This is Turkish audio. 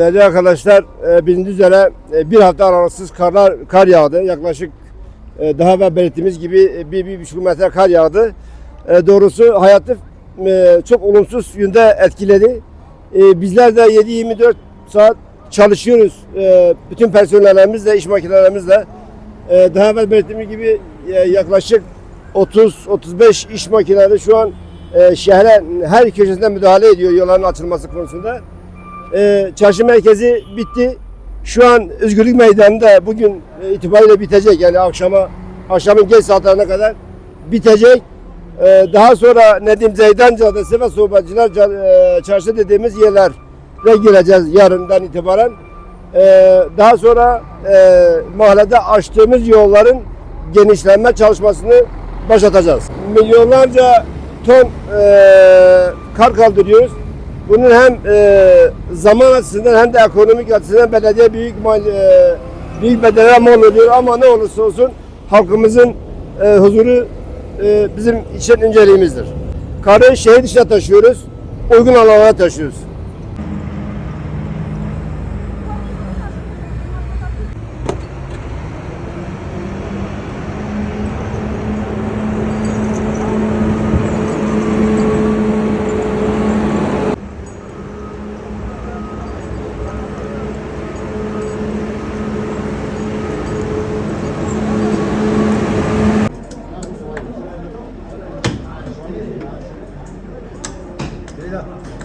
Değerli arkadaşlar, e, bilindiği üzere e, bir hafta aralıksız karlar, kar yağdı. Yaklaşık e, daha evvel belirttiğimiz gibi bir, bir buçuk metre kar yağdı. Doğrusu hayatı çok olumsuz yönde etkiledi. Bizler de 7-24 saat çalışıyoruz. Bütün personellerimizle, iş makinelerimizle. Daha evvel belirttiğimiz gibi yaklaşık 30-35 iş makineleri şu an şehre her köşesinde müdahale ediyor yolların açılması konusunda. Ee, çarşı merkezi bitti. Şu an Özgürlük Meydanı'nda bugün e, itibariyle bitecek. Yani akşama akşamın geç saatlerine kadar bitecek. Ee, daha sonra Nedim Zeydan Caddesi ve Ca- e, Çarşı dediğimiz yerlere gireceğiz yarından itibaren. Ee, daha sonra e, mahallede açtığımız yolların genişlenme çalışmasını başlatacağız. Milyonlarca ton e, kar kaldırıyoruz. Bunun hem e, zaman açısından hem de ekonomik açısından belediye büyük mal, e, büyük bedellere mal oluyor ama ne olursa olsun halkımızın e, huzuru e, bizim için önceliğimizdir. Karı şehir dışına taşıyoruz, uygun alanlara taşıyoruz. だ。